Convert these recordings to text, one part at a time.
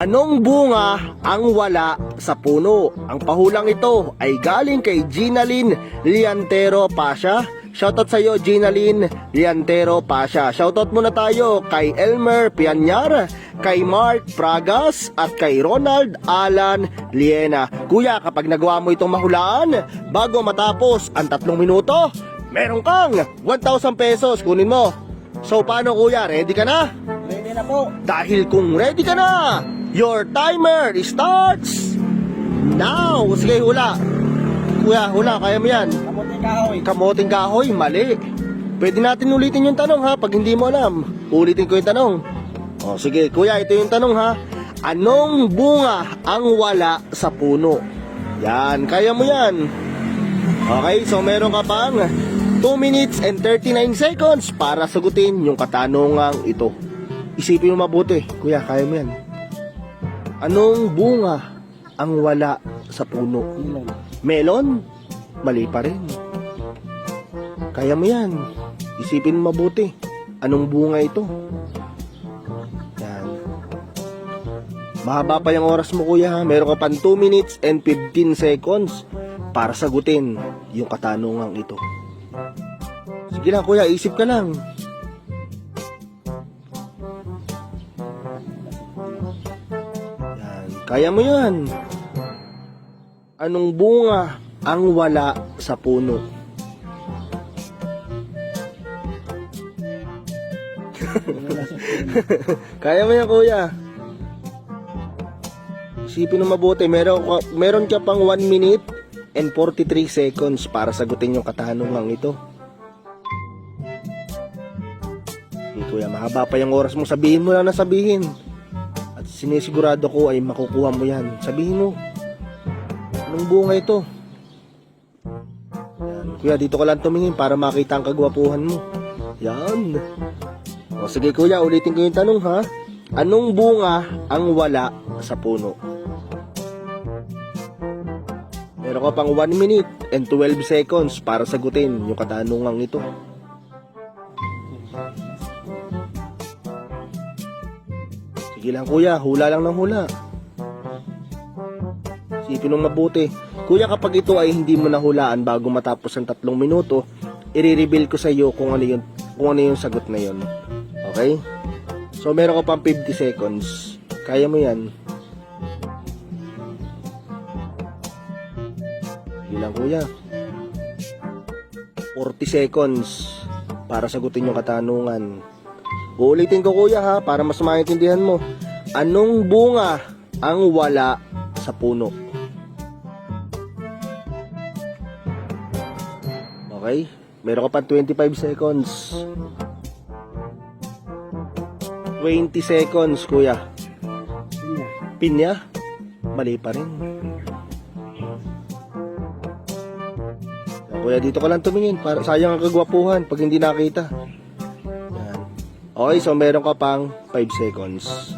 Anong bunga ang wala sa puno? Ang pahulang ito ay galing kay Ginalyn Liantero Pasha. Shoutout sa iyo Ginalyn Liantero Pasha. Shoutout muna tayo kay Elmer Pianyar, kay Mark Pragas at kay Ronald Alan Liena. Kuya, kapag nagawa mo itong mahulaan, bago matapos ang tatlong minuto, meron kang 1,000 pesos. Kunin mo. So paano kuya, ready ka na? Ready na po. Dahil kung ready ka na, your timer starts now. Sige, hula. Kuya, hula, kaya mo yan. Kamuti kahoy. Kamoting kahoy, mali. Pwede natin ulitin yung tanong ha, pag hindi mo alam. Ulitin ko yung tanong. O, sige, kuya, ito yung tanong ha. Anong bunga ang wala sa puno? Yan, kaya mo yan. Okay, so meron ka pang 2 minutes and 39 seconds para sagutin yung katanungang ito. Isipin mo mabuti, kuya, kaya mo yan. Anong bunga ang wala sa puno? Melon? Mali pa rin. Kaya mo yan. Isipin mabuti. Anong bunga ito? Yan. Mahaba pa yung oras mo kuya. Meron ka pang 2 minutes and 15 seconds para sagutin yung katanungang ito. Sige lang kuya, isip ka lang. Kaya mo yan. Anong bunga ang wala sa puno? Kaya mo yan, kuya. Isipin mo mabuti, meron ka, meron ka pang 1 minute and 43 seconds para sagutin yung katanungang ito. Hindi, kuya, mahaba pa yung oras mo. Sabihin mo lang na sabihin. Sinisigurado ko ay makukuha mo yan. Sabihin mo. Anong bunga ito? Yan. Kuya, dito ka lang tumingin para makita ang kagwapuhan mo. Yan. O sige kuya, ulitin ko yung tanong ha. Anong bunga ang wala sa puno? Meron ka pang 1 minute and 12 seconds para sagutin yung katanungang ito. Sige lang kuya, hula lang ng hula. Isipin mo mabuti. Kuya, kapag ito ay hindi mo nahulaan bago matapos ang tatlong minuto, i-reveal ko sa iyo kung ano yung, kung ano yung sagot na yon. Okay? So, meron ko pang 50 seconds. Kaya mo yan. Sige lang, kuya. 40 seconds para sagutin yung katanungan. Uulitin ko kuya ha, para mas maintindihan mo. Anong bunga ang wala sa puno? Okay? Meron ka pa 25 seconds. 20 seconds, kuya. Pinya. Mali pa rin. Kuya, dito ka lang tumingin. Para, sayang ang kagwapuhan pag hindi nakita. Okay, so meron ka pang 5 seconds.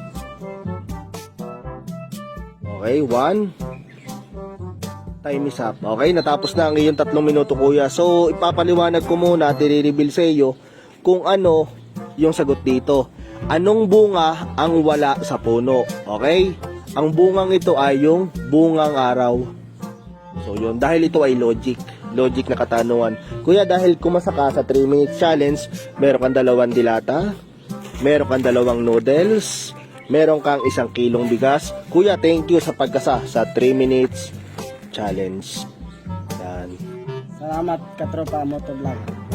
Okay, 1. Time is up. Okay, natapos na ang iyong tatlong minuto, kuya. So, ipapaliwanag ko muna, tire-reveal sa iyo kung ano yung sagot dito. Anong bunga ang wala sa puno? Okay? Ang bungang ito ay yung bungang araw. So yun, dahil ito ay logic. Logic na katanungan. Kuya, dahil kumasa ka sa 3 minutes challenge, meron kang dalawang dilata, meron kang dalawang noodles, meron kang isang kilong bigas. Kuya, thank you sa pagkasa sa 3 minutes challenge. Yan. Salamat katropa motovlog.